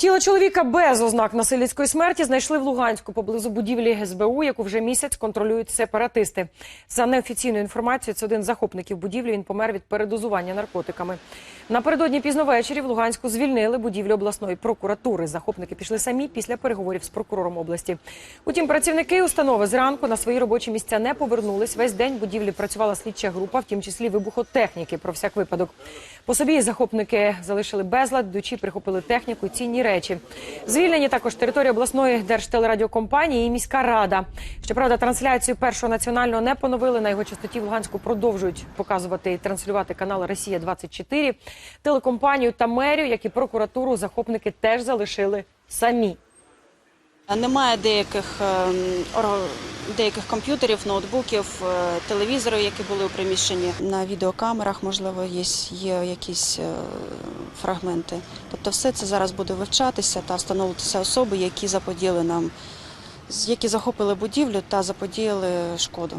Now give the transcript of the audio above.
Тіло чоловіка без ознак насильницької смерті знайшли в Луганську поблизу будівлі СБУ, яку вже місяць контролюють сепаратисти. За неофіційною інформацією, це один захопників будівлі. Він помер від передозування наркотиками. Напередодні пізно ввечері в Луганську звільнили будівлю обласної прокуратури. Захопники пішли самі після переговорів з прокурором області. Утім, працівники установи зранку на свої робочі місця не повернулись. Весь день в будівлі працювала слідча група, в тім числі вибухотехніки про всяк випадок. По собі захопники залишили безлад, дучі прихопили техніку цінні речі. Звільнені також територія обласної держтелерадіокомпанії і міська рада. Щоправда, трансляцію першого національного не поновили. На його частоті в Луганську продовжують показувати і транслювати канал Росія 24 Телекомпанію та мерію, як і прокуратуру, захопники теж залишили самі. Немає деяких, ем, деяких комп'ютерів, ноутбуків, е, телевізорів, які були у приміщенні. На відеокамерах, можливо, є, є якісь е, фрагменти. Тобто все це зараз буде вивчатися та встановлюватися особи, які заподіяли нам, які захопили будівлю та заподіяли шкоду.